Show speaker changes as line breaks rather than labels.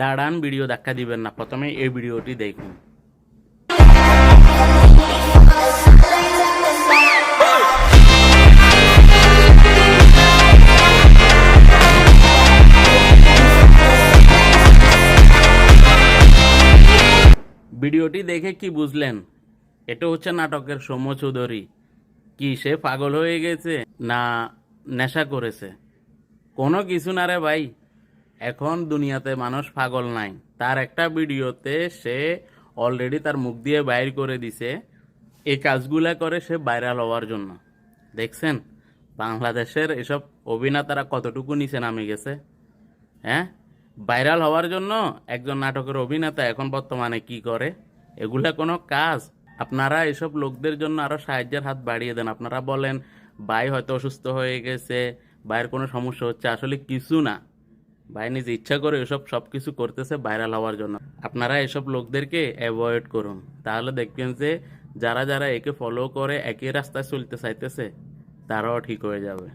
দাঁড়ান, ভিডিও ধাক্কা দিবেন না। প্রথমে এই ভিডিওটি দেখুন। ভিডিওটি দেখে কি বুঝলেন? এটা হচ্ছে নাটকের সৌম্য চৌধুরী। কি, সে পাগল হয়ে গেছে? না, নেশা করেছে। কোনো কিছু না রে ভাই। এখন দুনিয়াতে মানুষ পাগল নাই। তার একটা ভিডিওতে সে অলরেডি তার মুখ দিয়ে বাইর করে দিছে, এই কাজগুলা করে সে ভাইরাল হওয়ার জন্য। দেখছেন? বাংলাদেশের এসব অভিনেতারা কতটুকু নিচে নামে গেছে? হ্যাঁ? ভাইরাল হওয়ার জন্য একজন নাটকের অভিনেতা এখন বর্তমানে কি করে? এগুলা কোনো কাজ? আপনারা এসব লোকদের জন্য আরও সাহায্যের হাত বাড়িয়ে দেন। আপনারা বলেন, ভাই হয়তো অসুস্থ হয়ে গেছে, ভাইয়ের কোনো সমস্যা হচ্ছে। আসলে কিছু না। ভাই নিজে ইচ্ছা করে এসব সব কিছু করতেছে ভাইরাল হওয়ার জন্য। আপনারা এসব লোকদেরকে অ্যাভয়েড করুন। তাহলে দেখবেন যে যারা যারা একে ফলো করে একই রাস্তায় চলতে চাইতেছে, তারাও ঠিক হয়ে যাবে।